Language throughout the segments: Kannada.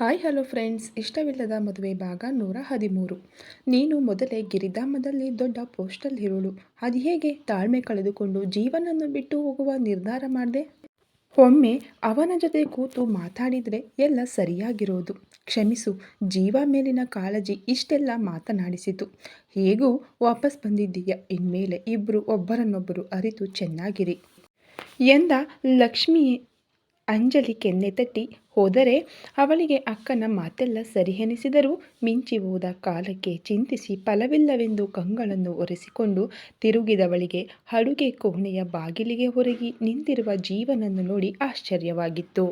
Hi, hello friends. ಇಷ್ಟವಿಲ್ಲದ ಮದುವೆ ಭಾಗ ನೂರ ಹದಿಮೂರು. ನೀನು ಮೊದಲೇ ಗಿರಿಧಾಮದಲ್ಲಿ ದೊಡ್ಡ ಪೋಸ್ಟಲ್ ಇರೋಳು. ಅದು ಹೇಗೆ ತಾಳ್ಮೆ ಕಳೆದುಕೊಂಡು ಜೀವನನ್ನು ಬಿಟ್ಟು ಹೋಗುವ ನಿರ್ಧಾರ ಮಾಡಿದೆ? ಒಮ್ಮೆ ಅವನ ಜೊತೆ ಕೂತು ಮಾತಾಡಿದರೆ ಎಲ್ಲ ಸರಿಯಾಗಿರೋದು. ಕ್ಷಮಿಸು, ಜೀವ ಮೇಲಿನ ಕಾಳಜಿ ಇಷ್ಟೆಲ್ಲ ಮಾತನಾಡಿಸಿತು. ಹೇಗೂ ವಾಪಸ್ ಬಂದಿದ್ದೀಯ? ಇನ್ಮೇಲೆ ಇಬ್ಬರು ಒಬ್ಬರನ್ನೊಬ್ಬರು ಅರಿತು ಚೆನ್ನಾಗಿರಿ. ಎಂದ ಲಕ್ಷ್ಮಿ ಅಂಜಲಿ ಕೆನ್ನೆ ತಟ್ಟಿ ಹೋದರೆ ಅವಳಿಗೆ ಅಕ್ಕನ ಮಾತೆಲ್ಲ ಸರಿಹೆನಿಸಿದರೂ ಮಿಂಚಿ ಹೋದ ಕಾಲಕ್ಕೆ ಚಿಂತಿಸಿ ಫಲವಿಲ್ಲವೆಂದು ಕಂಗಳನ್ನು ಒರೆಸಿಕೊಂಡು ತಿರುಗಿದವಳಿಗೆ ಅಡುಗೆ ಕೋಣೆಯ ಬಾಗಿಲಿಗೆ ಹೊರಗಿ ನಿಂತಿರುವ ಜೀವನನ್ನು ನೋಡಿ ಆಶ್ಚರ್ಯವಾಗಿತ್ತು.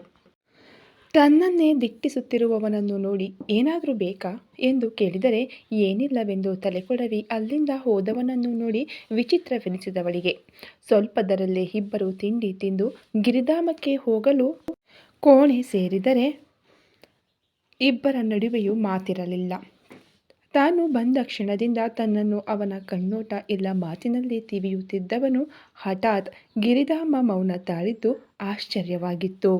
ತನ್ನನ್ನೇ ದಿಟ್ಟಿಸುತ್ತಿರುವವನನ್ನು ನೋಡಿ ಏನಾದರೂ ಬೇಕಾ ಎಂದು ಕೇಳಿದರೆ, ಏನಿಲ್ಲವೆಂದು ತಲೆಕೊಡವಿ ಅಲ್ಲಿಂದ ಹೋದವನನ್ನು ನೋಡಿ ವಿಚಿತ್ರವೆನಿಸಿದವಳಿಗೆ. ಸ್ವಲ್ಪದರಲ್ಲೇ ಇಬ್ಬರು ತಿಂಡಿ ತಿಂದು ಗಿರಿಧಾಮಕ್ಕೆ ಹೋಗಲು ಕೋಣೆ ಸೇರಿದರೆ ಇಬ್ಬರ ನಡುವೆಯೂ ಮಾತಿರಲಿಲ್ಲ. ತಾನು ಬಂದ ಕ್ಷಣದಿಂದ ತನ್ನನ್ನು ಅವನ ಕಣ್ಣೋಟ ಇಲ್ಲ ಮಾತಿನಲ್ಲಿ ತಿವಿಯುತ್ತಿದ್ದವನು ಹಠಾತ್ ಗಿರಿಧಾಮ ಮೌನ ತಾಳಿದ್ದು ಆಶ್ಚರ್ಯವಾಗಿತ್ತು.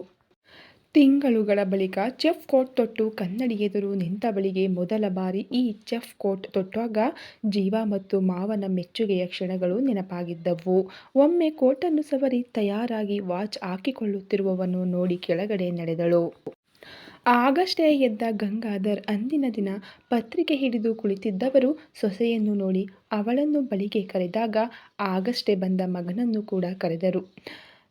ತಿಂಗಳುಗಳ ಬಳಿಕ ಚೆಫ್ ಕೋಟ್ ತೊಟ್ಟು ಕನ್ನಡಿ ಎದುರು ನಿಂತವಳಿಗೆ ಮೊದಲ ಬಾರಿ ಈ ಚೆಫ್ ಕೋಟ್ ತೊಟ್ಟಾಗ ಜೀವ ಮತ್ತು ಮಾವನ ಮೆಚ್ಚುಗೆಯ ಕ್ಷಣಗಳು ನೆನಪಾಗಿದ್ದವು. ಒಮ್ಮೆ ಕೋಟನ್ನು ಸವರಿ ತಯಾರಾಗಿ ವಾಚ್ ಹಾಕಿಕೊಳ್ಳುತ್ತಿರುವವನು ನೋಡಿ ಕೆಳಗಡೆ ನಡೆದಳು. ಆಗಷ್ಟೇ ಎದ್ದ ಗಂಗಾಧರ್ ಅಂದಿನ ದಿನ ಪತ್ರಿಕೆ ಹಿಡಿದು ಕುಳಿತಿದ್ದವರು ಸೊಸೆಯನ್ನು ನೋಡಿ ಅವಳನ್ನು ಬಳಿಗೆ ಕರೆದಾಗ ಆಗಷ್ಟೇ ಬಂದ ಮಗನನ್ನು ಕೂಡ ಕರೆದರು.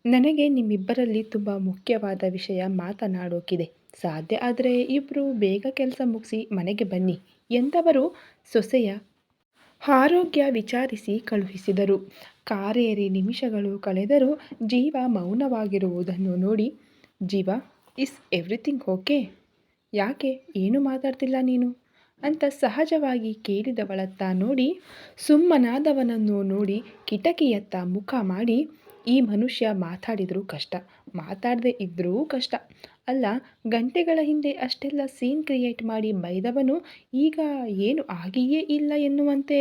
ನನಗೆ ನಿಮ್ಮಿಬ್ಬರಲ್ಲಿ ತುಂಬ ಮುಖ್ಯವಾದ ವಿಷಯ ಮಾತನಾಡೋಕಿದೆ. ಸಾಧ್ಯ ಆದರೆ ಇಬ್ಬರು ಬೇಗ ಕೆಲಸ ಮುಗಿಸಿ ಮನೆಗೆ ಬನ್ನಿ ಎಂದವರು ಸೊಸೆಯ ಆರೋಗ್ಯ ವಿಚಾರಿಸಿ ಕಳುಹಿಸಿದರು. ಕಾರೇರಿ ನಿಮಿಷಗಳು ಕಳೆದರೂ ಜೀವ ಮೌನವಾಗಿರುವುದನ್ನು ನೋಡಿ, ಜೀವ ಇಸ್ ಎವ್ರಿಥಿಂಗ್ ಓಕೆ ಯಾಕೆ ಏನು ಮಾತಾಡ್ತಿಲ್ಲ ನೀನು? ಅಂತ ಸಹಜವಾಗಿ ಕೇಳಿದವಳತ್ತ ನೋಡಿ, ಸುಮ್ಮನಾದವನನ್ನು ನೋಡಿ ಕಿಟಕಿಯತ್ತ ಮುಖ ಮಾಡಿ ಈ ಮನುಷ್ಯ ಮಾತಾಡಿದರೂ ಕಷ್ಟ. ಮಾತಾಡದೆ ಇದ್ದರೂ ಕಷ್ಟ. ಅಲ್ಲ, ಗಂಟೆಗಳ ಹಿಂದೆ ಅಷ್ಟೆಲ್ಲ ಸೀನ್ ಕ್ರಿಯೇಟ್ ಮಾಡಿ ಮೈದವನು ಈಗ ಏನು ಆಗಿಯೇ ಇಲ್ಲ ಎನ್ನುವಂತೆ.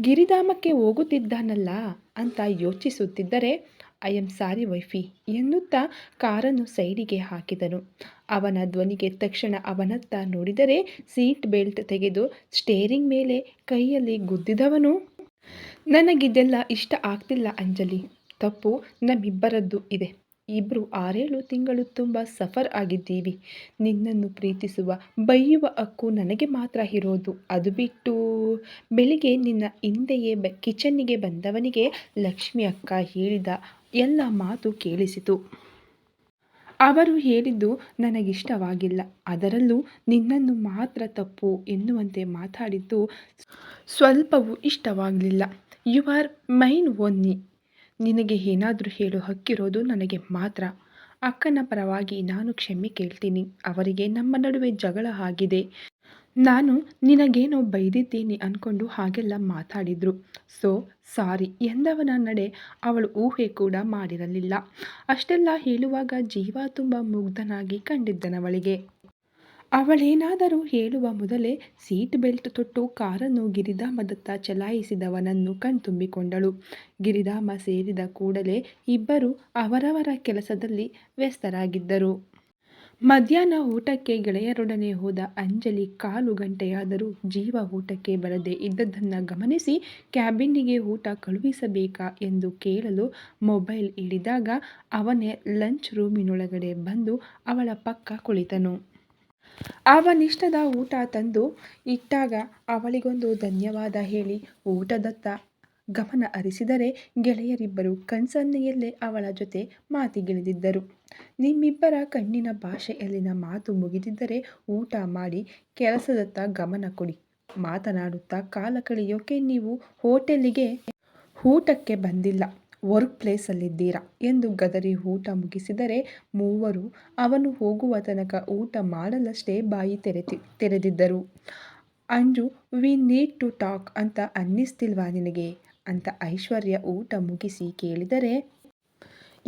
ಗಿರಿಧಾಮಕ್ಕೆ ಹೋಗುತ್ತಿದ್ದಾನಲ್ಲ ಅಂತ ಯೋಚಿಸುತ್ತಿದ್ದರೆ ಐ ಎಂ ಸಾರಿ ವೈಫಿ ಎನ್ನುತ್ತಾ ಕಾರನ್ನು ಸೈಡಿಗೆ ಹಾಕಿದನು. ಅವನ ಧ್ವನಿಗೆ ತಕ್ಷಣ ಅವನತ್ತ ನೋಡಿದರೆ ಸೀಟ್ ಬೆಲ್ಟ್ ತೆಗೆದು ಸ್ಟೇರಿಂಗ್ ಮೇಲೆ ಕೈಯಲ್ಲಿ ಗುದ್ದಿದವನು. ನನಗಿದೆಲ್ಲ ಇಷ್ಟ ಆಗ್ತಿಲ್ಲ ಅಂಜಲಿ ತಪ್ಪು ನಮ್ಮಿಬ್ಬರದ್ದು ಇದೆ. ಇಬ್ಬರು ಆರೇಳು ತಿಂಗಳು ತುಂಬ ಸಫರ್ ಆಗಿದ್ದೀವಿ. ನಿನ್ನನ್ನು ಪ್ರೀತಿಸುವ, ಬೈಯುವ ಹಕ್ಕು ನನಗೆ ಮಾತ್ರ ಇರೋದು. ಅದು ಬಿಟ್ಟು ಬೆಳಿಗ್ಗೆ ನಿನ್ನ ಹಿಂದೆಯೇ ಬ, ಕಿಚನ್ನಿಗೆ ಬಂದವನಿಗೆ ಲಕ್ಷ್ಮಿ ಅಕ್ಕ ಹೇಳಿದ ಎಲ್ಲ ಮಾತು ಕೇಳಿಸಿತು. ಅವರು ಹೇಳಿದ್ದು ನನಗಿಷ್ಟವಾಗಿಲ್ಲ. ಅದರಲ್ಲೂ ನಿನ್ನನ್ನು ಮಾತ್ರ ತಪ್ಪು ಎನ್ನುವಂತೆ ಮಾತಾಡಿದ್ದು ಸ್ವಲ್ಪವೂ ಇಷ್ಟವಾಗಲಿಲ್ಲ. ಯು ಆರ್ ಮೈನ್ ಒನ್ನಿ ನಿನಗೆ ಏನಾದರೂ ಹೇಳೋ ಹಕ್ಕಿರೋದು ನನಗೆ ಮಾತ್ರ. ಅಕ್ಕನ ಪರವಾಗಿ ನಾನು ಕ್ಷಮೆ ಕೇಳ್ತೀನಿ. ಅವರಿಗೆ ನಮ್ಮ ನಡುವೆ ಜಗಳ ಆಗಿದೆ. ನಾನು ನಿನಗೇನೋ ಬೈದಿದ್ದೀನಿ ಅಂದ್ಕೊಂಡು ಹಾಗೆಲ್ಲ ಮಾತಾಡಿದ್ರು. ಸೊ, ಸಾರಿ. ಎಂದವನ ನಡೆ ಅವಳು ಊಹೆ ಕೂಡ ಮಾಡಿರಲಿಲ್ಲ. ಅಷ್ಟೆಲ್ಲ ಹೇಳುವಾಗ ಜೀವ ತುಂಬ ಮುಗ್ಧನಾಗಿ ಕಂಡಿದ್ದನವಳಿಗೆ. ಅವಳೇನಾದರೂ ಹೇಳುವ ಮೊದಲೇ ಸೀಟ್ ಬೆಲ್ಟ್ ತೊಟ್ಟು ಕಾರನ್ನು ಗಿರಿಧಾಮದತ್ತ ಚಲಾಯಿಸಿದವನನ್ನು ಕಣ್ತುಂಬಿಕೊಂಡಳು. ಗಿರಿಧಾಮ ಸೇರಿದ ಕೂಡಲೇ ಇಬ್ಬರು ಅವರವರ ಕೆಲಸದಲ್ಲಿ ವ್ಯಸ್ತರಾಗಿದ್ದರು. ಮಧ್ಯಾಹ್ನ ಊಟಕ್ಕೆ ಗೆಳೆಯರೊಡನೆ ಹೋದ ಅಂಜಲಿ ಕಾಲು ಗಂಟೆಯಾದರೂ ಜೀವ ಊಟಕ್ಕೆ ಬರದೆ ಇದ್ದದ್ದನ್ನು ಗಮನಿಸಿ ಕ್ಯಾಬಿನ್ನಿಗೆ ಊಟ ಕಳುಹಿಸಬೇಕಾ ಎಂದು ಕೇಳಲು ಮೊಬೈಲ್ ಇಳಿದಾಗ ಅವನೇ ಲಂಚ್ ರೂಮಿನೊಳಗಡೆ ಬಂದು ಅವಳ ಪಕ್ಕ ಕುಳಿತನು. ಅವನಿಷ್ಟದ ಊಟ ತಂದು ಇಟ್ಟಾಗ ಅವಳಿಗೊಂದು ಧನ್ಯವಾದ ಹೇಳಿ ಊಟದತ್ತ ಗಮನ ಹರಿಸಿದರೆ ಗೆಳೆಯರಿಬ್ಬರು ಕಣ್ಸನ್ನೆಯಲ್ಲೇ ಅವಳ ಜೊತೆ ಮಾತಿಗಿಳಿದಿದ್ದರು. ನಿಮ್ಮಿಬ್ಬರ ಕಣ್ಣಿನ ಭಾಷೆಯಲ್ಲಿನ ಮಾತು ಮುಗಿದಿದ್ದರೆ ಊಟ ಮಾಡಿ ಕೆಲಸದತ್ತ ಗಮನ ಕೊಡಿ. ಮಾತನಾಡುತ್ತಾ ಕಾಲ ಕಳೆಯೋಕೆ ನೀವು ಹೋಟೆಲ್ಲಿಗೆ ಊಟಕ್ಕೆ ಬಂದಿಲ್ಲ. ವರ್ಕ್ ಪ್ಲೇಸಲ್ಲಿದ್ದೀರಾ ಎಂದು ಗದರಿ ಊಟ ಮುಗಿಸಿದರೆ ಮೂವರು, ಅವನು ಹೋಗುವ ತನಕ ಊಟ ಮಾಡಲಷ್ಟೇ ಬಾಯಿ ತೆರೆತಿ, ತೆರೆದಿದ್ದರು. Anju we need to talk ಅಂತ ಅನ್ನಿಸ್ತಿಲ್ವಾ ನಿನಗೆ? ಅಂತ ಐಶ್ವರ್ಯ ಊಟ ಮುಗಿಸಿ ಕೇಳಿದರೆ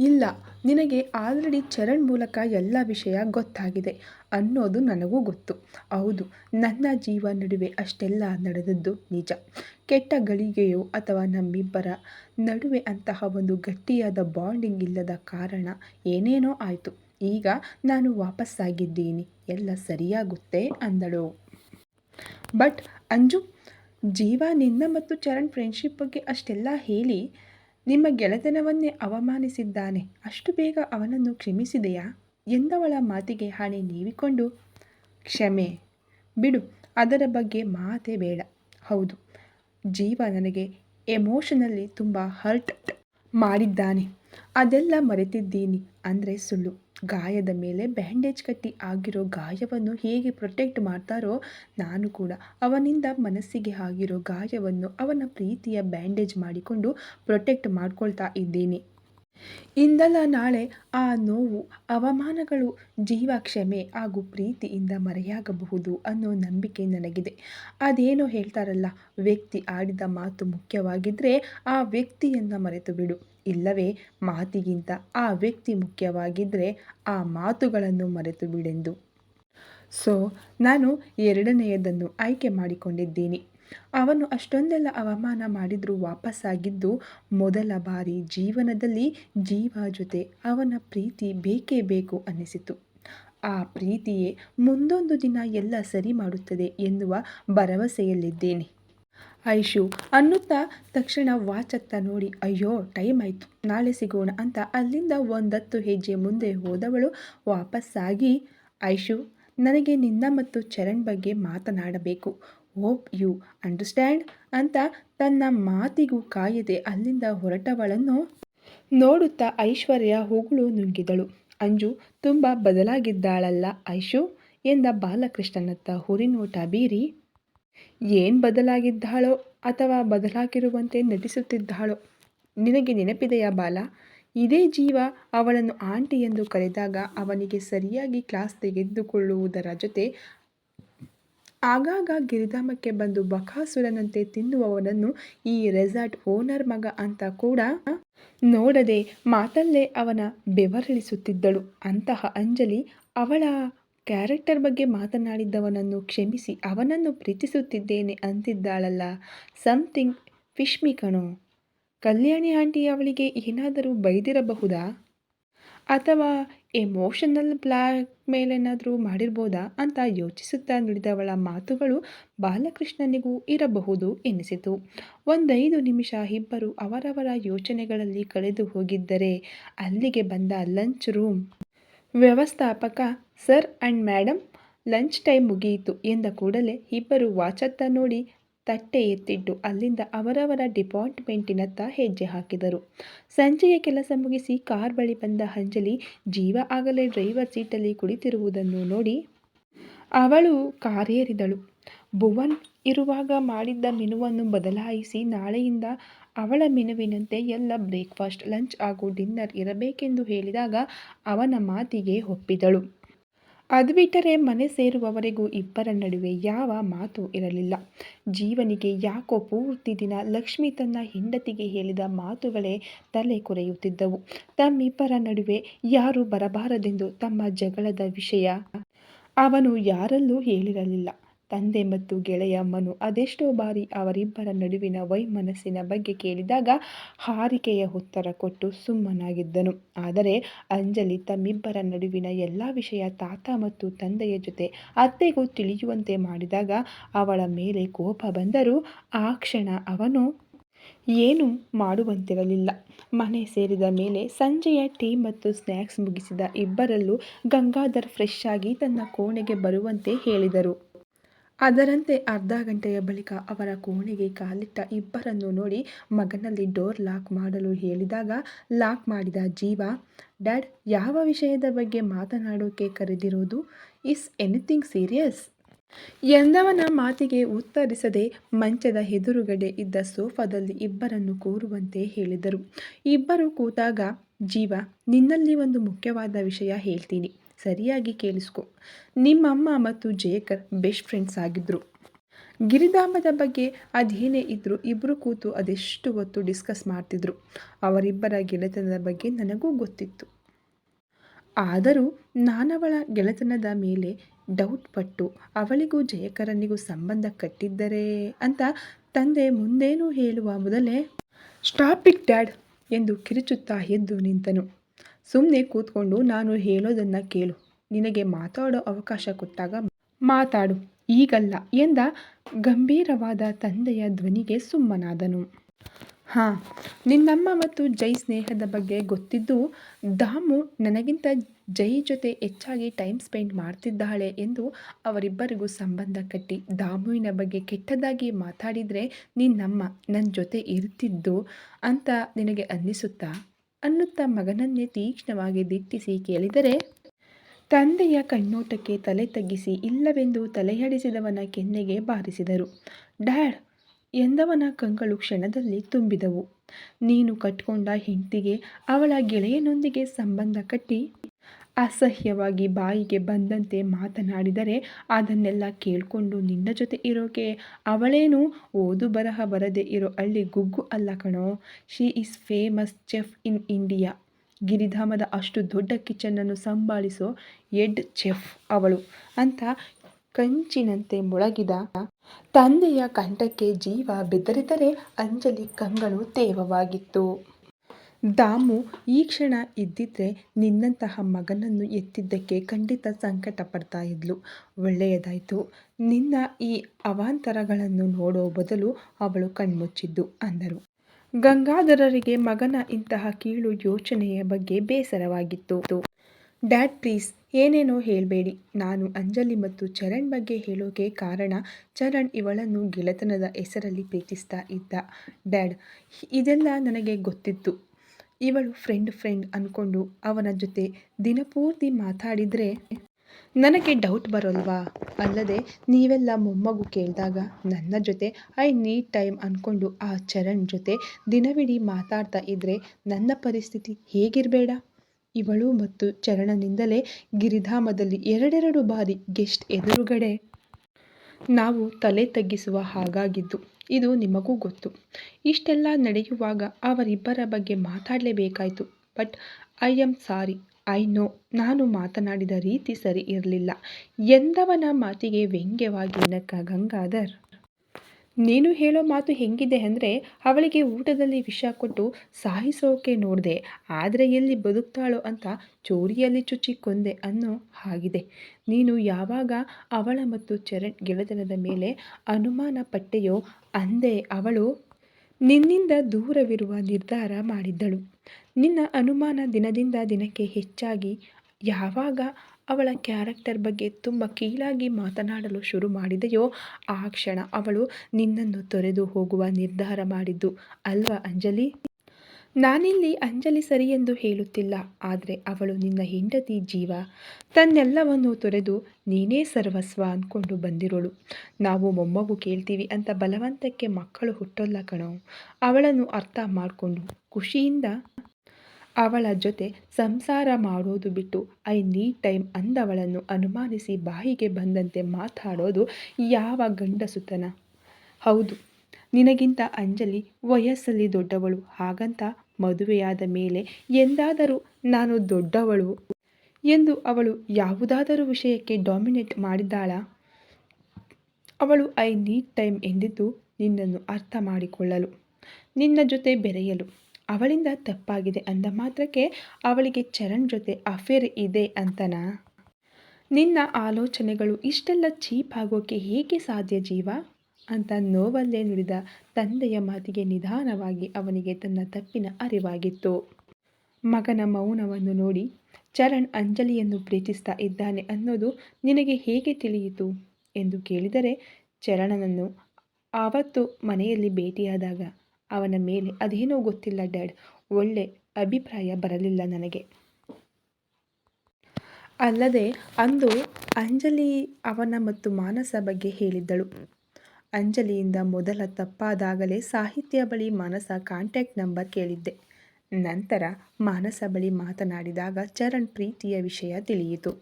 ಇಲ್ಲ, ನಿನಗೆ ಆಲ್ರೆಡಿ ಚರಣ್ ಮೂಲಕ ಎಲ್ಲ ವಿಷಯ ಗೊತ್ತಾಗಿದೆ ಅನ್ನೋದು ನನಗೂ ಗೊತ್ತು. ಹೌದು, ನನ್ನ ಜೀವ ನಡುವೆ ಅಷ್ಟೆಲ್ಲ ನಡೆದದ್ದು ನಿಜ. ಕೆಟ್ಟ ಗಳಿಗೆಯೋ ಅಥವಾ ನಮ್ಮಿಬ್ಬರ ನಡುವೆ ಅಂತಹ ಒಂದು ಗಟ್ಟಿಯಾದ ಬಾಂಡಿಂಗ್ ಇಲ್ಲದ ಕಾರಣ ಏನೇನೋ ಆಯಿತು. ಈಗ ನಾನು ವಾಪಸ್ಸಾಗಿದ್ದೀನಿ, ಎಲ್ಲ ಸರಿಯಾಗುತ್ತೆ ಅಂದಳು. ಬಟ್ ಅಂಜು, ಜೀವ ನಿನ್ನ ಮತ್ತು ಚರಣ್ ಫ್ರೆಂಡ್ಶಿಪ್ ಬಗ್ಗೆ ಅಷ್ಟೆಲ್ಲ ಹೇಳಿ ನಿಮ್ಮ ಗೆಳೆತನವನ್ನೇ ಅವಮಾನಿಸಿದ್ದಾನೆ. ಅಷ್ಟು ಬೇಗ ಅವನನ್ನು ಕ್ಷಮಿಸಿದೆಯಾ? ಎಂದವಳ ಮಾತಿಗೆ ಹಣೆ ನೀವಿಕೊಂಡು, ಕ್ಷಮೆ, ಬಿಡು, ಅದರ ಬಗ್ಗೆ ಮಾತೇ ಬೇಡ. ಹೌದು, ಜೀವ ನನಗೆ ಎಮೋಷನಲ್ಲಿ ತುಂಬ ಹರ್ಟ್ ಮಾಡಿದ್ದಾನೆ. ಅದೆಲ್ಲ ಮರೆತಿದ್ದೀನಿ ಅಂದರೆ ಸುಳ್ಳು. ಗಾಯದ ಮೇಲೆ ಬ್ಯಾಂಡೇಜ್ ಕಟ್ಟಿ ಆಗಿರೋ ಗಾಯವನ್ನು ಹೇಗೆ ಪ್ರೊಟೆಕ್ಟ್ ಮಾಡ್ತಾರೋ ನಾನು ಕೂಡ ಅವನಿಂದ ಮನಸ್ಸಿಗೆ ಆಗಿರೋ ಗಾಯವನ್ನು ಅವನ ಪ್ರೀತಿಯ ಬ್ಯಾಂಡೇಜ್ ಮಾಡಿಕೊಂಡು ಪ್ರೊಟೆಕ್ಟ್ ಮಾಡ್ಕೊಳ್ತಾ ಇದ್ದೀನಿ. ಇಂದಲ್ಲ ನಾಳೆ ಆ ನೋವು, ಅವಮಾನಗಳು ಜೀವ ಕ್ಷಮೆ ಹಾಗೂ ಪ್ರೀತಿಯಿಂದ ಮರೆಯಾಗಬಹುದು ಅನ್ನೋ ನಂಬಿಕೆ ನನಗಿದೆ. ಅದೇನೋ ಹೇಳ್ತಾರಲ್ಲ, ವ್ಯಕ್ತಿ ಆಡಿದ ಮಾತು ಮುಖ್ಯವಾಗಿದ್ದರೆ ಆ ವ್ಯಕ್ತಿಯನ್ನು ಮರೆತು ಬಿಡು ಇಲ್ಲವೇ? ಮಾತಿಗಿಂತ ಆ ವ್ಯಕ್ತಿ ಮುಖ್ಯವಾಗಿದ್ದರೆ ಆ ಮಾತುಗಳನ್ನು ಮರೆತು ಬಿಡೆಂದು. ಸೊ, ನಾನು ಎರಡನೆಯದನ್ನು ಆಯ್ಕೆ ಮಾಡಿಕೊಂಡಿದ್ದೀನಿ. ಅವನು ಅಷ್ಟೊಂದೆಲ್ಲ ಅವಮಾನ ಮಾಡಿದರೂ ವಾಪಸ್ಸಾಗಿದ್ದು ಮೊದಲ ಬಾರಿ ಜೀವನದಲ್ಲಿ ಜೀವ ಜೊತೆ ಅವನ ಪ್ರೀತಿ ಬೇಕೇ ಬೇಕು ಅನ್ನಿಸಿತು. ಆ ಪ್ರೀತಿಯೇ ಮುಂದೊಂದು ದಿನ ಎಲ್ಲ ಸರಿ ಮಾಡುತ್ತದೆ ಎನ್ನುವ ಭರವಸೆಯಲ್ಲಿದ್ದೇನೆ. ಐಶು ಅನ್ನುತ್ತಾ ತಕ್ಷಣ ವಾಚತ್ತ ನೋಡಿ, ಅಯ್ಯೋ ಟೈಮ್ ಆಯಿತು, ನಾಳೆ ಸಿಗೋಣ ಅಂತ ಅಲ್ಲಿಂದ ಒಂದತ್ತು ಹೆಜ್ಜೆ ಮುಂದೆ ಹೋದವಳು ವಾಪಸ್ಸಾಗಿ, ಐಶು, ನನಗೆ ನಿನ್ನ ಮತ್ತು ಚರಣ್ ಬಗ್ಗೆ ಮಾತನಾಡಬೇಕು. ಓಪ್, ಯು ಅಂಡರ್ಸ್ಟ್ಯಾಂಡ್? ಅಂತ ತನ್ನ ಮಾತಿಗೂ ಕಾಯದೆ ಅಲ್ಲಿಂದ ಹೊರಟವಳನ್ನು ನೋಡುತ್ತಾ ಐಶ್ವರ್ಯ ಹೊಗಳು ನುಂಗಿದಳು. ಅಂಜು, ತುಂಬ ಬದಲಾಗಿದ್ದಾಳಲ್ಲ ಐಶು? ಎಂದ ಬಾಲಕೃಷ್ಣನತ್ತ ಹುರಿನೋಟ ಬೀರಿ ಏನು ಬದಲಾಗಿದ್ದಾಳೋ ಅಥವಾ ಬದಲಾಗಿರುವಂತೆ ನಟಿಸುತ್ತಿದ್ದಾಳೋ? ನಿನಗೆ ನೆನಪಿದೆಯಾ ಬಾಲ? ಇದೇ ಜೀವ ಅವಳನ್ನು ಆಂಟಿ ಎಂದು ಕರೆದಾಗ ಅವನಿಗೆ ಸರಿಯಾಗಿ ಕ್ಲಾಸ್ ತೆಗೆದುಕೊಳ್ಳುವುದರ ಜೊತೆ ಆಗಾಗ ಗಿರಿಧಾಮಕ್ಕೆ ಬಂದು ಬಕಾಸುರನಂತೆ ತಿನ್ನುವವನನ್ನು ಈ ರೆಸಾರ್ಟ್ ಓನರ್ ಮಗ ಅಂತ ಕೂಡ ನೋಡದೆ ಮಾತಲ್ಲೇ ಅವನ ಬೆವರಿಳಿಸುತ್ತಿದ್ದಳು. ಅಂತಹ ಅಂಜಲಿ ಅವಳ ಕ್ಯಾರೆಕ್ಟರ್ ಬಗ್ಗೆ ಮಾತನಾಡಿದ್ದವನನ್ನು ಕ್ಷಮಿಸಿ, ಅವನನ್ನು ಪ್ರೀತಿಸುತ್ತಿದ್ದೇನೆ ಅಂತಿದ್ದಾಳಲ್ಲ. ಸಮಥಿಂಗ್ ಫಿಶ್ಮಿ ಕಣೋ. ಕಲ್ಯಾಣಿ ಆಂಟಿ ಅವಳಿಗೆ ಏನಾದರೂ ಬೈದಿರಬಹುದಾ? ಅಥವಾ ಎಮೋಷನಲ್ ಬ್ಲ್ಯಾಕ್ ಮೇಲೇನಾದರೂ ಮಾಡಿರ್ಬೋದಾ ಅಂತ ಯೋಚಿಸುತ್ತಾ ನುಡಿದವಳ ಮಾತುಗಳು ಬಾಲಕೃಷ್ಣನಿಗೂ ಇರಬಹುದು ಎನಿಸಿತು. ಒಂದೈದು ನಿಮಿಷ ಇಬ್ಬರು ಅವರವರ ಯೋಚನೆಗಳಲ್ಲಿ ಕಳೆದು ಹೋಗಿದ್ದರೆ ಅಲ್ಲಿಗೆ ಬಂದ ಲಂಚ್ ರೂಮ್ ವ್ಯವಸ್ಥಾಪಕ, sir and madam lunch time ಮುಗಿಯಿತು ಎಂದ ಕೂಡಲೇ ಇಬ್ಬರು ವಾಚತ್ತ ನೋಡಿ ತಟ್ಟೆ ಎತ್ತಿಟ್ಟು ಅಲ್ಲಿಂದ ಅವರವರ ಡಿಪಾರ್ಟ್ಮೆಂಟಿನತ್ತ ಹೆಜ್ಜೆ ಹಾಕಿದರು. ಸಂಜೆಯ ಕೆಲಸ ಮುಗಿಸಿ ಕಾರ್ ಬಳಿ ಬಂದ ಅಂಜಲಿ ಜೀವ ಆಗಲೇ ಡ್ರೈವರ್ ಸೀಟಲ್ಲಿ ಕುಳಿತಿರುವುದನ್ನು ನೋಡಿ ಅವಳು ಕಾರೇರಿದಳು. ಭುವನ್ ಇರುವಾಗ ಮಾಡಿದ್ದ ಮೆನುವನ್ನು ಬದಲಾಯಿಸಿ ನಾಳೆಯಿಂದ ಅವಳ ಮೆನುವಿನಂತೆ ಎಲ್ಲ ಬ್ರೇಕ್ಫಾಸ್ಟ್, ಲಂಚ್ ಹಾಗೂ ಡಿನ್ನರ್ ಇರಬೇಕೆಂದು ಹೇಳಿದಾಗ ಅವನ ಮಾತಿಗೆ ಒಪ್ಪಿದಳು. ಅದು ಬಿಟ್ಟರೆ ಮನೆ ಸೇರುವವರೆಗೂ ಇಬ್ಬರ ನಡುವೆ ಯಾವ ಮಾತು ಇರಲಿಲ್ಲ. ಜೀವನಿಗೆ ಯಾಕೋ ಪೂರ್ತಿ ದಿನ ಲಕ್ಷ್ಮಿ ತನ್ನ ಹೆಂಡತಿಗೆ ಹೇಳಿದ ಮಾತುಗಳೇ ತಲೆ ಕೊರೆಯುತ್ತಿದ್ದವು. ತಮ್ಮಿಬ್ಬರ ನಡುವೆ ಯಾರು ಬರಬಾರದೆಂದು ತಮ್ಮ ಜಗಳದ ವಿಷಯ ಅವನು ಯಾರಲ್ಲೂ ಹೇಳಿರಲಿಲ್ಲ. ತಂದೆ ಮತ್ತು ಗೆಳೆಯ ಮನು ಅದೆಷ್ಟೋ ಬಾರಿ ಅವರಿಬ್ಬರ ನಡುವಿನ ವೈಮನಸ್ಸಿನ ಬಗ್ಗೆ ಕೇಳಿದಾಗ ಹಾರಿಕೆಯ ಉತ್ತರ ಕೊಟ್ಟು ಸುಮ್ಮನಾಗಿದ್ದನು. ಆದರೆ ಅಂಜಲಿ ತಮ್ಮಿಬ್ಬರ ನಡುವಿನ ಎಲ್ಲ ವಿಷಯ ತಾತ ಮತ್ತು ತಂದೆಯ ಜೊತೆ ಅತ್ತೆಗೂ ತಿಳಿಯುವಂತೆ ಮಾಡಿದಾಗ ಅವಳ ಮೇಲೆ ಕೋಪ ಬಂದರೂ ಆ ಕ್ಷಣ ಅವನು ಏನು ಮಾಡುವಂತಿರಲಿಲ್ಲ. ಮನೆ ಸೇರಿದ ಮೇಲೆ ಸಂಜೆಯ ಟೀ ಮತ್ತು ಸ್ನ್ಯಾಕ್ಸ್ ಮುಗಿಸಿದ ಇಬ್ಬರಲ್ಲೂ ಗಂಗಾಧರ್ ಫ್ರೆಶ್ ಆಗಿ ತನ್ನ ಕೋಣೆಗೆ ಬರುವಂತೆ ಹೇಳಿದರು. ಅದರಂತೆ ಅರ್ಧ ಗಂಟೆಯ ಬಳಿಕ ಅವರ ಕೋಣೆಗೆ ಕಾಲಿಟ್ಟ ಇಬ್ಬರನ್ನು ನೋಡಿ ಮಗನಲ್ಲಿ ಡೋರ್ ಲಾಕ್ ಮಾಡಲು ಹೇಳಿದಾಗ ಲಾಕ್ ಮಾಡಿದ ಜೀವ, ಡ್ಯಾಡ್, ಯಾವ ವಿಷಯದ ಬಗ್ಗೆ ಮಾತನಾಡೋಕೆ ಕರೆದಿರೋದು? Is anything serious? ಎಂದವನ ಮಾತಿಗೆ ಉತ್ತರಿಸದೆ ಮಂಚದ ಎದುರುಗಡೆ ಇದ್ದ ಸೋಫಾದಲ್ಲಿ ಇಬ್ಬರನ್ನು ಕೂರುವಂತೆ ಹೇಳಿದರು. ಇಬ್ಬರು ಕೂತಾಗ, ಜೀವ, ನಿನ್ನಲ್ಲಿ ಒಂದು ಮುಖ್ಯವಾದ ವಿಷಯ ಹೇಳ್ತೀನಿ. ಸರಿಯಾಗಿ ಕೇಳಿಸ್ಕೊ. ನಿಮ್ಮಮ್ಮ ಮತ್ತು ಜಯಕರ್ ಬೆಸ್ಟ್ ಫ್ರೆಂಡ್ಸ್ ಆಗಿದ್ದರು ಗಿರಿಧಾಮದ ಬಗ್ಗೆ ಅದೇನೇ ಇದ್ದರೂ ಇಬ್ಬರು ಕೂತು ಅದೆಷ್ಟು ಹೊತ್ತು ಡಿಸ್ಕಸ್ ಮಾಡ್ತಿದ್ರು. ಅವರಿಬ್ಬರ ಗೆಳೆತನದ ಬಗ್ಗೆ ನನಗೂ ಗೊತ್ತಿತ್ತು. ಆದರೂ ನಾನವಳ ಗೆಳೆತನದ ಮೇಲೆ ಡೌಟ್ ಪಟ್ಟು ಅವಳಿಗೂ ಜಯಕರನಿಗೂ ಸಂಬಂಧ ಕಟ್ಟಿದ್ದರೆ ಅಂತ ತಂದೆ ಮುಂದೇನೂ ಹೇಳುವ ಮೊದಲೇ ಸ್ಟಾಪ್ ಇಟ್ ಡ್ಯಾಡ್ ಎಂದು ಕಿರುಚುತ್ತಾ ಎದ್ದು ನಿಂತನು. ಸುಮ್ಮನೆ ಕೂತ್ಕೊಂಡು ನಾನು ಹೇಳೋದನ್ನು ಕೇಳು. ನಿನಗೆ ಮಾತಾಡೋ ಅವಕಾಶ ಕೊಟ್ಟಾಗ ಮಾತಾಡು. ಈಗಲ್ಲ ಎಂದ ಗಂಭೀರವಾದ ತಂದೆಯ ಧ್ವನಿಗೆ ಸುಮ್ಮನಾದನು. ಹಾಂ, ನಿನ್ನಮ್ಮ ಮತ್ತು ಜೈ ಸ್ನೇಹದ ಬಗ್ಗೆ ಗೊತ್ತಿದ್ದು ದಾಮು ನನಗಿಂತ ಜೈ ಜೊತೆ ಹೆಚ್ಚಾಗಿ ಟೈಮ್ ಸ್ಪೆಂಡ್ ಮಾಡ್ತಿದ್ದಾಳೆ ಎಂದು ಅವರಿಬ್ಬರಿಗೂ ಸಂಬಂಧ ಕಟ್ಟಿ ದಾಮುವಿನ ಬಗ್ಗೆ ಕೆಟ್ಟದಾಗಿ ಮಾತಾಡಿದರೆ ನಿನ್ನಮ್ಮ ನನ್ನ ಜೊತೆ ಇರ್ತಿದ್ದು ಅಂತ ನಿನಗೆ ಅನ್ನಿಸುತ್ತಾ? ಅನ್ನುತ್ತಾ ಮಗನನ್ನೇ ತೀಕ್ಷ್ಣವಾಗಿ ದಿಟ್ಟಿಸಿ ಕೇಳಿದರೆ, ತಂದೆಯ ಕಣ್ಣೋಟಕ್ಕೆ ತಲೆ ತಗ್ಗಿಸಿ ಇಲ್ಲವೆಂದು ತಲೆಯಡಿಸಿದವನ ಕೆನ್ನೆಗೆ ಬಾರಿಸಿದರು. ಡ್ಯಾಡ್, ಎಂದವನ ಕಂಗಳು ಕ್ಷಣದಲ್ಲಿ ತುಂಬಿದವು. ನೀನು ಕಟ್ಕೊಂಡ ಹೆಂಡತಿಗೆ ಅವಳ ಗೆಳೆಯನೊಂದಿಗೆ ಸಂಬಂಧ ಕಟ್ಟಿ ಅಸಹ್ಯವಾಗಿ ಬಾಯಿಗೆ ಬಂದಂತೆ ಮಾತನಾಡಿದರೆ ಅದನ್ನೆಲ್ಲ ಕೇಳಿಕೊಂಡು ನಿನ್ನ ಜೊತೆ ಇರೋಕೆ ಅವಳೇನು? ಓದು ಬರಹ ಬರದೇ ಇರೋ ಹಳ್ಳಿ ಗುಗ್ಗು ಅಲ್ಲ ಕಣೋ. She is famous chef in India ಗಿರಿಧಾಮದ ಅಷ್ಟು ದೊಡ್ಡ ಕಿಚನನ್ನು ಸಂಭಾಳಿಸೋ ಎಡ್ ಚೆಫ್ ಅವಳು. ಅಂತ ಕಂಚಿನಂತೆ ಮೊಳಗಿದ ತಂದೆಯ ಕಂಠಕ್ಕೆ ಜೀವ ಬೆದರಿದರೆ ಅಂಜಲಿ ಕಂಗಳು ತೇವವಾಗಿತ್ತು. ದಾಮು ಈ ಕ್ಷಣ ಇದ್ದಿದ್ರೆ ನಿನ್ನಂತಹ ಮಗನನ್ನು ಎತ್ತಿದ್ದಕ್ಕೆ ಖಂಡಿತ ಸಂಕಟ ಪಡ್ತಾ ಇದ್ಲು. ಒಳ್ಳೆಯದಾಯಿತು. ನಿನ್ನ ಈ ಅವಾಂತರಗಳನ್ನು ನೋಡೋ ಬದಲು ಅವಳು ಕಣ್ಮುಚ್ಚಿದ್ದು, ಅಂದರು. ಗಂಗಾಧರರಿಗೆ ಮಗನ ಇಂತಹ ಕೀಳು ಯೋಚನೆಯ ಬಗ್ಗೆ ಬೇಸರವಾಗಿತ್ತು. ಡ್ಯಾಡ್, ಪ್ಲೀಸ್, ಏನೇನೋ ಹೇಳಬೇಡಿ. ನಾನು ಅಂಜಲಿ ಮತ್ತು ಚರಣ್ ಬಗ್ಗೆ ಹೇಳೋಕೆ ಕಾರಣ ಚರಣ್ ಇವಳನ್ನು ಗೆಳೆತನದ ಹೆಸರಲ್ಲಿ ಪ್ರೀತಿಸ್ತಾ ಇದ್ದ. ಡ್ಯಾಡ್, ಇದೆಲ್ಲ ನನಗೆ ಗೊತ್ತಿತ್ತು. ಇವಳು ಫ್ರೆಂಡ್ ಫ್ರೆಂಡ್ ಅಂದ್ಕೊಂಡು ಅವನ ಜೊತೆ ದಿನಪೂರ್ತಿ ಮಾತಾಡಿದರೆ, ನನಗೆ ಡೌಟ್ ಬರೋಲ್ವಾ? ಅಲ್ಲದೆ ನೀವೆಲ್ಲ ಮೊಮ್ಮಗು ಕೇಳಿದಾಗ ನನ್ನ ಜೊತೆ ಐ ನೀಡ್ ಟೈಮ್ ಅಂದ್ಕೊಂಡು ಆ ಚರಣ್ ಜೊತೆ ದಿನವಿಡೀ ಮಾತಾಡ್ತಾ ಇದ್ದರೆ ನನ್ನ ಪರಿಸ್ಥಿತಿ ಹೇಗಿರಬೇಡ? ಇವಳು ಮತ್ತು ಚರಣನಿಂದಲೇ ಗಿರಿಧಾಮದಲ್ಲಿ ಎರಡೆರಡು ಬಾರಿ ಗೆಸ್ಟ್ ಎದುರುಗಡೆ ನಾವು ತಲೆ ತಗ್ಗಿಸುವ ಹಾಗಾಗಿದ್ದು ಇದು ನಿಮಗೂ ಗೊತ್ತು. ಇಷ್ಟೆಲ್ಲ ನಡೆಯುವಾಗ ಅವರಿಬ್ಬರ ಬಗ್ಗೆ ಮಾತಾಡಲೇಬೇಕಾಯಿತು. But, I am sorry. I know. ನಾನು ಮಾತನಾಡಿದ ರೀತಿ ಸರಿ ಇರಲಿಲ್ಲ. ಎಂದವನ ಮಾತಿಗೆ ವ್ಯಂಗ್ಯವಾಗಿ ನಕ್ಕ ಗಂಗಾಧರ್ ನೀನು ಹೇಳೋ ಮಾತು ಹೆಂಗಿದೆ ಅಂದರೆ ಅವಳಿಗೆ ಊಟದಲ್ಲಿ ವಿಷ ಕೊಟ್ಟು ಸಾಯಿಸೋಕೆ ನೋಡಿದೆ. ಆದರೆ ಎಲ್ಲಿ ಬದುಕ್ತಾಳೋ ಅಂತ ಚೋರಿಯಲ್ಲಿ ಚುಚ್ಚಿ ಕೊಂದೆ ಅನ್ನೋ ಹಾಗಿದೆ. ನೀನು ಯಾವಾಗ ಅವಳ ಮತ್ತು ಚರಣ್ ಗೆಳೆತನದ ಮೇಲೆ ಅನುಮಾನ ಪಟ್ಟೆಯೋ ಅಂದೇ ಅವಳು ನಿನ್ನಿಂದ ದೂರವಿರುವ ನಿರ್ಧಾರ ಮಾಡಿದ್ದಳು. ನಿನ್ನ ಅನುಮಾನ ದಿನದಿಂದ ದಿನಕ್ಕೆ ಹೆಚ್ಚಾಗಿ ಯಾವಾಗ ಅವಳ ಕ್ಯಾರೆಕ್ಟರ್ ಬಗ್ಗೆ ತುಂಬ ಕೀಳಾಗಿ ಮಾತನಾಡಲು ಶುರು ಮಾಡಿದೆಯೋ, ಆ ಕ್ಷಣ ಅವಳು ನಿನ್ನನ್ನು ತೊರೆದು ಹೋಗುವ ನಿರ್ಧಾರ ಮಾಡಿದ್ದು ಅಲ್ವಾ ಅಂಜಲಿ? ನಾನಿಲ್ಲಿ ಅಂಜಲಿ ಸರಿ ಎಂದು ಹೇಳುತ್ತಿಲ್ಲ, ಆದರೆ ಅವಳು ನಿನ್ನ ಹೆಂಡತಿ ಜೀವ. ತನ್ನೆಲ್ಲವನ್ನು ತೊರೆದು ನೀನೇ ಸರ್ವಸ್ವ ಅಂದ್ಕೊಂಡು ಬಂದಿರೋಳು. ನಾವು ಮೊಮ್ಮಗು ಕೇಳ್ತೀವಿ ಅಂತ ಬಲವಂತಕ್ಕೆ ಮಕ್ಕಳು ಹುಟ್ಟೋಲ್ಲ ಕಣೋ. ಅವಳನ್ನು ಅರ್ಥ ಮಾಡಿಕೊಂಡು ಖುಷಿಯಿಂದ ಅವಳ ಜೊತೆ ಸಂಸಾರ ಮಾಡೋದು ಬಿಟ್ಟು ಐ ನೀಡ್ ಟೈಮ್ ಅಂದವಳನ್ನು ಅನುಮಾನಿಸಿ ಬಾಯಿಗೆ ಬಂದಂತೆ ಮಾತಾಡೋದು ಯಾವ ಗಂಡಸುತನ? ಹೌದು, ನಿನಗಿಂತ ಅಂಜಲಿ ವಯಸ್ಸಲ್ಲಿ ದೊಡ್ಡವಳು. ಹಾಗಂತ ಮದುವೆಯಾದ ಮೇಲೆ ಎಂದಾದರೂ ನಾನು ದೊಡ್ಡವಳು ಎಂದು ಅವಳು ಯಾವುದಾದರೂ ವಿಷಯಕ್ಕೆ ಡಾಮಿನೇಟ್ ಮಾಡಿದ್ದಾಳ? ಅವಳು ಐ ನೀಡ್ ಟೈಮ್ ಎಂದಿದ್ದು ನಿನ್ನನ್ನು ಅರ್ಥ ಮಾಡಿಕೊಳ್ಳಲು, ನಿನ್ನ ಜೊತೆ ಬೆರೆಯಲು. ಅವಳಿಂದ ತಪ್ಪಾಗಿದೆ ಅಂದ ಮಾತ್ರಕ್ಕೆ ಅವಳಿಗೆ ಚರಣ್ ಜೊತೆ ಅಫೇರ್ ಇದೆ ಅಂತನಾ? ನಿನ್ನ ಆಲೋಚನೆಗಳು ಇಷ್ಟೆಲ್ಲ ಚೀಪ್ ಆಗೋಕೆ ಹೇಗೆ ಸಾಧ್ಯ ಜೀವ? ಅಂತ ನೋವಲ್ಲೇ ನುಡಿದ ತಂದೆಯ ಮಾತಿಗೆ ನಿಧಾನವಾಗಿ ಅವನಿಗೆ ತನ್ನ ತಪ್ಪಿನ ಅರಿವಾಗಿತ್ತು. ಮಗನ ಮೌನವನ್ನು ನೋಡಿ ಚರಣ್ ಅಂಜಲಿಯನ್ನು ಪ್ರೀತಿಸ್ತಾ ಇದ್ದಾನೆ ಅನ್ನೋದು ನಿನಗೆ ಹೇಗೆ ತಿಳಿಯಿತು? ಎಂದು ಕೇಳಿದರೆ ಚರಣನನ್ನು ಆವತ್ತು ಮನೆಯಲ್ಲಿ ಭೇಟಿಯಾದಾಗ ಅವನ ಮೇಲೆ. ಅದೇನೋ ಗೊತ್ತಿಲ್ಲ ಡ್ಯಾಡ್. ಒಳ್ಳೆ ಅಭಿಪ್ರಾಯ ಬರಲಿಲ್ಲ ನನಗೆ. ಅಲ್ಲದೆ ಅಂದು ಅಂಜಲಿ ಅವನ ಮತ್ತು ಮಾನಸ ಬಗ್ಗೆ ಹೇಳಿದ್ದಳು. ಅಂಜಲಿಯಿಂದ ಮೊದಲ ತಪ್ಪಾದಾಗಲೇ ಸಾಹಿತ್ಯ ಬಳಿ ಮಾನಸ ಕಾಂಟ್ಯಾಕ್ಟ್ ನಂಬರ್ ಕೇಳಿದ್ದೆ. ನಂತರ ಮಾನಸ ಬಳಿ ಮಾತನಾಡಿದಾಗ ಚರಣ್ ಪ್ರೀತಿಯ ವಿಷಯ ತಿಳಿಯಿತು.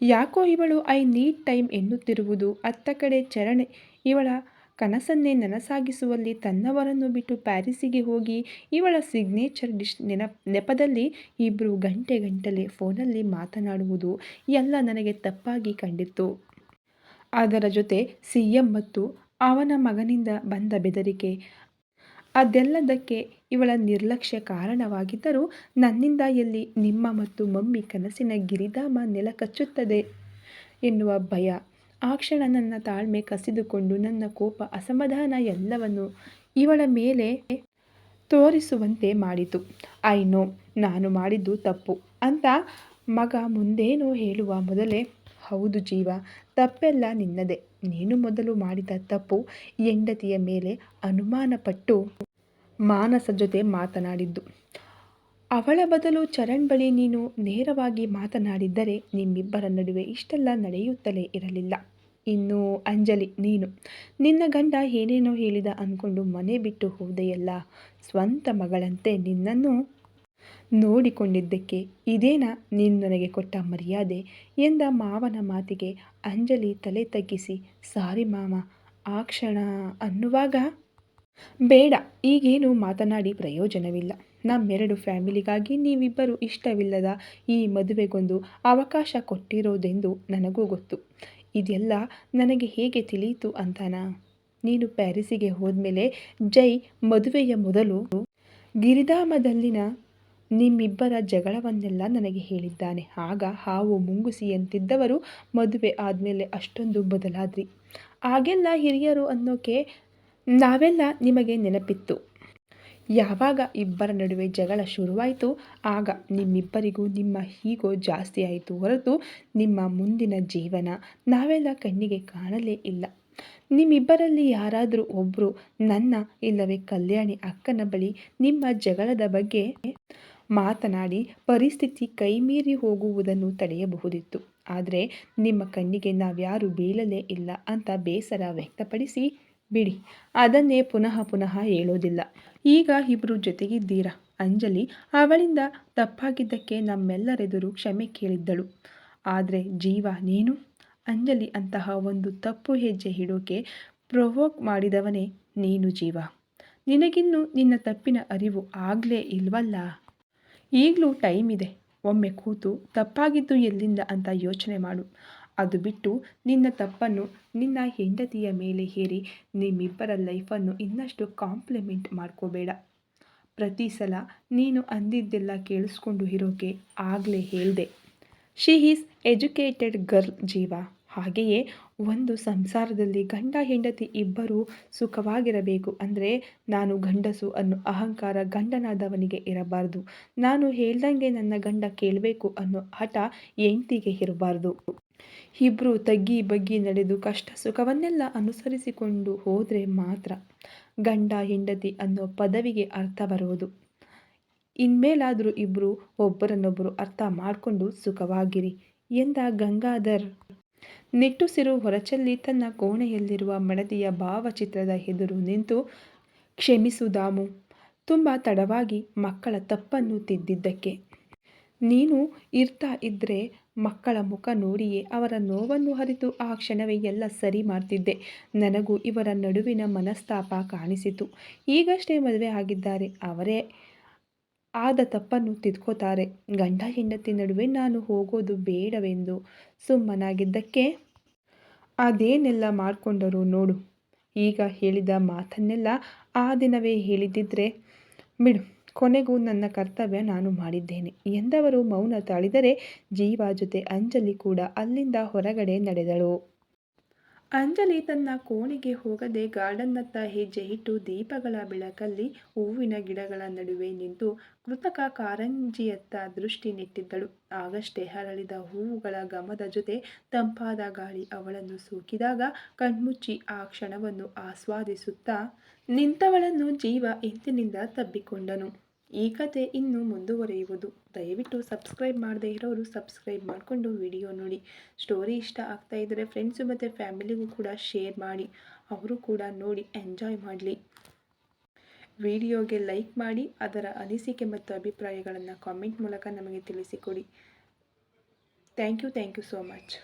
ಯಾಕೋ ಇವಳು ಐ ನೀಡ್ ಟೈಮ್ ಎನ್ನುತ್ತಿರುವುದು ಅತ್ತ ಕಡೆ ಚರಣ್ ಇವಳ ಕನಸನ್ನೇ ನನಸಾಗಿಸುವಲ್ಲಿ ತನ್ನವರನ್ನು ಬಿಟ್ಟು ಪ್ಯಾರಿಸಿಗೆ ಹೋಗಿ ಇವಳ ಸಿಗ್ನೇಚರ್ ಡಿಶ್ ನೆನ ನೆಪದಲ್ಲಿ ಇಬ್ಬರು ಗಂಟೆ ಗಂಟಲೆ ಫೋನಲ್ಲಿ ಮಾತನಾಡುವುದು ಎಲ್ಲ ನನಗೆ ತಪ್ಪಾಗಿ ಕಂಡಿತ್ತು. ಅದರ ಜೊತೆ ಸಿ ಎಂ ಮತ್ತು ಅವನ ಮಗನಿಂದ ಬಂದ ಬೆದರಿಕೆ, ಅದೆಲ್ಲದಕ್ಕೆ ಇವಳ ನಿರ್ಲಕ್ಷ್ಯ ಕಾರಣವಾಗಿದ್ದರೂ ನನ್ನಿಂದ ಎಲ್ಲಿ ನಿಮ್ಮ ಮತ್ತು ಮಮ್ಮಿ ಕನಸಿನ ಗಿರಿಧಾಮ ನೆಲಕಚ್ಚುತ್ತದೆ ಎನ್ನುವ ಭಯ ಆ ಕ್ಷಣ ನನ್ನ ತಾಳ್ಮೆ ಕಸಿದುಕೊಂಡು ನನ್ನ ಕೋಪ, ಅಸಮಾಧಾನ ಎಲ್ಲವನ್ನು ಇವಳ ಮೇಲೆ ತೋರಿಸುವಂತೆ ಮಾಡಿತು. ಐ ನೋ, ನಾನು ಮಾಡಿದ್ದು ತಪ್ಪು ಅಂತ ಮಗ ಮುಂದೇನೋ ಹೇಳುವ ಮೊದಲೇ, ಹೌದು ಜೀವ, ತಪ್ಪೆಲ್ಲ ನಿನ್ನದೇ. ನೀನು ಮೊದಲು ಮಾಡಿದ ತಪ್ಪು ಹೆಂಡತಿಯ ಮೇಲೆ ಅನುಮಾನಪಟ್ಟು ಮಾನಸ ಜೊತೆ ಮಾತನಾಡಿದ್ದು. ಅವಳ ಬದಲು ಚರಣ್ ಬಳಿ ನೀನು ನೇರವಾಗಿ ಮಾತನಾಡಿದ್ದರೆ ನಿಮ್ಮಿಬ್ಬರ ನಡುವೆ ಇಷ್ಟೆಲ್ಲ ನಡೆಯುತ್ತಲೇ ಇರಲಿಲ್ಲ. ಇನ್ನು ಅಂಜಲಿ, ನೀನು. ನಿನ್ನ ಗಂಡ ಏನೇನೋ ಹೇಳಿದ ಅಂದ್ಕೊಂಡು ಮನೆ ಬಿಟ್ಟು ಹೋದೆಯಲ್ಲ, ಸ್ವಂತ ಮಗಳಂತೆ ನಿನ್ನನ್ನು ನೋಡಿಕೊಂಡಿದ್ದಕ್ಕೆ ಇದೇನಾ ನೀನು ನನಗೆ ಕೊಟ್ಟ ಮರ್ಯಾದೆ ಎಂದ ಮಾವನ ಮಾತಿಗೆ ಅಂಜಲಿ ತಲೆ ತಗ್ಗಿಸಿ, ಸಾರಿ ಮಾಮ ಆ ಕ್ಷಣ ಅನ್ನುವಾಗ? ಬೇಡ, ಈಗೇನು ಮಾತನಾಡಿ ಪ್ರಯೋಜನವಿಲ್ಲ. ನಮ್ಮೆರಡು ಫ್ಯಾಮಿಲಿಗಾಗಿ ನೀವಿಬ್ಬರು ಇಷ್ಟವಿಲ್ಲದ ಈ ಮದುವೆಗೊಂದು ಅವಕಾಶ ಕೊಟ್ಟಿರೋದೆಂದು ನನಗೂ ಗೊತ್ತು. ಇದೆಲ್ಲ ನನಗೆ ಹೇಗೆ ತಿಳಿಯಿತು ಅಂತಾನಾ? ನೀನು ಪ್ಯಾರಿಸಿಗೆ ಹೋದ್ಮೇಲೆ ಜೈ ಮದುವೆಯ ಮೊದಲು ಗಿರಿಧಾಮದಲ್ಲಿನ ನಿಮ್ಮಿಬ್ಬರ ಜಗಳವನ್ನೆಲ್ಲ ನನಗೆ ಹೇಳಿದ್ದಾನೆ. ಆಗ ಹಾವು ಮುಂಗುಸಿಯಂತಿದ್ದವರು ಮದುವೆ ಆದಮೇಲೆ ಅಷ್ಟೊಂದು ಬದಲಾದ್ರಿ. ಆಗೆಲ್ಲ ಹಿರಿಯರು ಅನ್ನೋಕೆ ನಾವೆಲ್ಲ ನಿಮಗೆ ನೆನಪಿತ್ತು. ಯಾವಾಗ ಇಬ್ಬರ ನಡುವೆ ಜಗಳ ಶುರುವಾಯಿತು ಆಗ ನಿಮ್ಮಿಬ್ಬರಿಗೂ ನಿಮ್ಮ ಹೀಗೋ ಜಾಸ್ತಿ ಆಯಿತು ಹೊರತು ನಿಮ್ಮ ಮುಂದಿನ ಜೀವನ ನಾವೆಲ್ಲ ಕಣ್ಣಿಗೆ ಕಾಣಲೇ ಇಲ್ಲ. ನಿಮ್ಮಿಬ್ಬರಲ್ಲಿ ಯಾರಾದರೂ ಒಬ್ಬರು ನನ್ನ ಇಲ್ಲವೇ ಕಲ್ಯಾಣಿ ಅಕ್ಕನ ಬಳಿ ನಿಮ್ಮ ಜಗಳದ ಬಗ್ಗೆ ಮಾತನಾಡಿ ಪರಿಸ್ಥಿತಿ ಕೈಮೀರಿ ಹೋಗುವುದನ್ನು ತಡೆಯಬಹುದಿತ್ತು. ಆದರೆ ನಿಮ್ಮ ಕಣ್ಣಿಗೆ ನಾವ್ಯಾರು ಬೀಳಲೇ ಇಲ್ಲ ಅಂತ ಬೇಸರ ವ್ಯಕ್ತಪಡಿಸಿ, ಬಿಡಿ, ಅದನ್ನೇ ಪುನಃ ಪುನಃ ಹೇಳೋದಿಲ್ಲ. ಈಗ ಇಬ್ಬರು ಜೊತೆಗಿದ್ದೀರಾ ಅಂಜಲಿ ಅವಳಿಂದ ತಪ್ಪಾಗಿದ್ದಕ್ಕೆ ನಮ್ಮೆಲ್ಲರೆದುರು ಕ್ಷಮೆ ಕೇಳಿದ್ದಳು. ಆದರೆ ಜೀವ ನೀನು? ಅಂಜಲಿ ಅಂತಹ ಒಂದು ತಪ್ಪು ಹೆಜ್ಜೆ ಇಡೋಕೆ ಪ್ರೊವೋಕ್ ಮಾಡಿದವನೇ ನೀನು ಜೀವ. ನಿನಗಿನ್ನೂ ನಿನ್ನ ತಪ್ಪಿನ ಅರಿವು ಆಗಲೇ ಇಲ್ವಲ್ಲ? ಈಗಲೂ ಟೈಮ್ ಇದೆ. ಒಮ್ಮೆ ಕೂತು ತಪ್ಪಾಗಿದ್ದು ಎಲ್ಲಿಂದ ಅಂತ ಯೋಚನೆ ಮಾಡು. ಅದು ಬಿಟ್ಟು ನಿನ್ನ ತಪ್ಪನ್ನು ನಿನ್ನ ಹೆಂಡತಿಯ ಮೇಲೆ ಹೇರಿ ನಿಮ್ಮಿಬ್ಬರ ಲೈಫನ್ನು ಇನ್ನಷ್ಟು ಕಾಂಪ್ಲಿಮೆಂಟ್ ಮಾಡ್ಕೋಬೇಡ. ಪ್ರತಿ ಸಲ ನೀನು ಅಂದಿದ್ದೆಲ್ಲ ಕೇಳಿಸ್ಕೊಂಡು ಇರೋಕೆ ಆಗಲೇ ಹೇಳಿದೆ. ಶಿ ಈಸ್ ಎಜುಕೇಟೆಡ್ ಗರ್ಲ್ ಜೀವ. ಹಾಗೆಯೇ ಒಂದು ಸಂಸಾರದಲ್ಲಿ ಗಂಡ ಹೆಂಡತಿ ಇಬ್ಬರೂ ಸುಖವಾಗಿರಬೇಕು ಅಂದರೆ ನಾನು ಗಂಡಸು ಅನ್ನೋ ಅಹಂಕಾರ ಗಂಡನಾದವನಿಗೆ ಇರಬಾರ್ದು. ನಾನು ಹೇಳ್ದಂಗೆ ನನ್ನ ಗಂಡ ಕೇಳಬೇಕು ಅನ್ನೋ ಹಠ ಹೆಂಡ್ತಿಗೆ ಇರಬಾರ್ದು. ಇಬ್ಬರು ತಗ್ಗಿ ಬಗ್ಗಿ ನಡೆದು ಕಷ್ಟ ಸುಖವನ್ನೆಲ್ಲ ಅನುಸರಿಸಿಕೊಂಡು ಹೋದರೆ ಮಾತ್ರ ಗಂಡ ಹೆಂಡತಿ ಅನ್ನೋ ಪದವಿಗೆ ಅರ್ಥ ಬರುವುದು ಇನ್ಮೇಲಾದರೂ ಇಬ್ಬರು ಒಬ್ಬರನ್ನೊಬ್ಬರು ಅರ್ಥ ಮಾಡಿಕೊಂಡು ಸುಖವಾಗಿರಿ ಎಂದ ಗಂಗಾಧರ್ ನಿಟ್ಟುಸಿರು ಹೊರಚಲ್ಲಿ ತನ್ನ ಕೋಣೆಯಲ್ಲಿರುವ ಮಡದಿಯ ಭಾವಚಿತ್ರದ ಎದುರು ನಿಂತು, ಕ್ಷಮಿಸು ದಾಮು, ತುಂಬ ತಡವಾಗಿ ಮಕ್ಕಳ ತಪ್ಪನ್ನು ತಿದ್ದಿದ್ದಕ್ಕೆ. ನೀನು ಇರ್ತಾ ಇದ್ದರೆ ಮಕ್ಕಳ ಮುಖ ನೋಡಿಯೇ ಅವರ ನೋವನ್ನು ಹರಿತು ಆ ಕ್ಷಣವೇ ಎಲ್ಲ ಸರಿ ಮಾಡ್ತಿದ್ದೆ. ನನಗೂ ಇವರ ನಡುವಿನ ಮನಸ್ತಾಪ ಕಾಣಿಸಿತು. ಈಗಷ್ಟೇ ಮದುವೆ ಆಗಿದ್ದಾರೆ. ಅವರೇ ಆದ ತಪ್ಪನ್ನು ತಿದ್ಕೋತಾರೆ. ಗಂಡ ಹೆಂಡತಿ ನಡುವೆ ನಾನು ಹೋಗೋದು ಬೇಡವೆಂದು ಸುಮ್ಮನಾಗಿದ್ದಕ್ಕೆ ಅದೇನೆಲ್ಲ ಮಾಡಿಕೊಂಡರು ನೋಡು. ಈಗ ಹೇಳಿದ ಮಾತನ್ನೆಲ್ಲ ಆ ದಿನವೇ ಹೇಳಿದ್ದಿದ್ರೆ ಬಿಡು, ಕೊನೆಗೂ ನನ್ನ ಕರ್ತವ್ಯ ನಾನು ಮಾಡಿದ್ದೇನೆ. ಎಂದವರು ಮೌನ ತಾಳಿದರೆ ಜೀವ ಜೊತೆ ಅಂಜಲಿ ಕೂಡ ಅಲ್ಲಿಂದ ಹೊರಗಡೆ ನಡೆದಳು. ಅಂಜಲಿ ತನ್ನ ಕೋಣೆಗೆ ಹೋಗದೆ ಗಾರ್ಡನ್ನತ್ತ ಹೆಜ್ಜೆ ಇಟ್ಟು ದೀಪಗಳ ಬೆಳಕಲ್ಲಿ ಹೂವಿನ ಗಿಡಗಳ ನಡುವೆ ನಿಂತು ಕೃತಕ ಕಾರಂಜಿಯತ್ತ ದೃಷ್ಟಿ ನೆಟ್ಟಿದ್ದಳು. ಆಗಷ್ಟೇ ಹರಳಿದ ಹೂವುಗಳ ಗಮದ ಜೊತೆ ತಂಪಾದ ಗಾಳಿ ಅವಳನ್ನು ಸೂಕಿದಾಗ ಕಣ್ಮುಚ್ಚಿ ಆ ಕ್ಷಣವನ್ನು ಆಸ್ವಾದಿಸುತ್ತಾ ನಿಂತವಳನ್ನು ಜೀವ ಎಂದಿನಿಂದ ತಬ್ಬಿಕೊಂಡನು. ಈ ಕತೆ ಇನ್ನೂ ಮುಂದುವರಿಯುವುದು. ದಯವಿಟ್ಟು ಸಬ್ಸ್ಕ್ರೈಬ್ ಮಾಡದೇ ಇರೋರು ಸಬ್ಸ್ಕ್ರೈಬ್ ಮಾಡಿಕೊಂಡು ವಿಡಿಯೋ ನೋಡಿ. ಸ್ಟೋರಿ ಇಷ್ಟ ಆಗ್ತಾ ಇದ್ದರೆ ಫ್ರೆಂಡ್ಸು ಮತ್ತು ಫ್ಯಾಮಿಲಿಗೂ ಕೂಡ ಶೇರ್ ಮಾಡಿ. ಅವರು ಕೂಡ ನೋಡಿ, ಎಂಜಾಯ್ ಮಾಡಲಿ. ವಿಡಿಯೋಗೆ ಲೈಕ್ ಮಾಡಿ, ಅದರ ಅನಿಸಿಕೆ ಮತ್ತು ಅಭಿಪ್ರಾಯಗಳನ್ನು ಕಾಮೆಂಟ್ ಮೂಲಕ ನಮಗೆ ತಿಳಿಸಿಕೊಡಿ. Thank you thank you so much.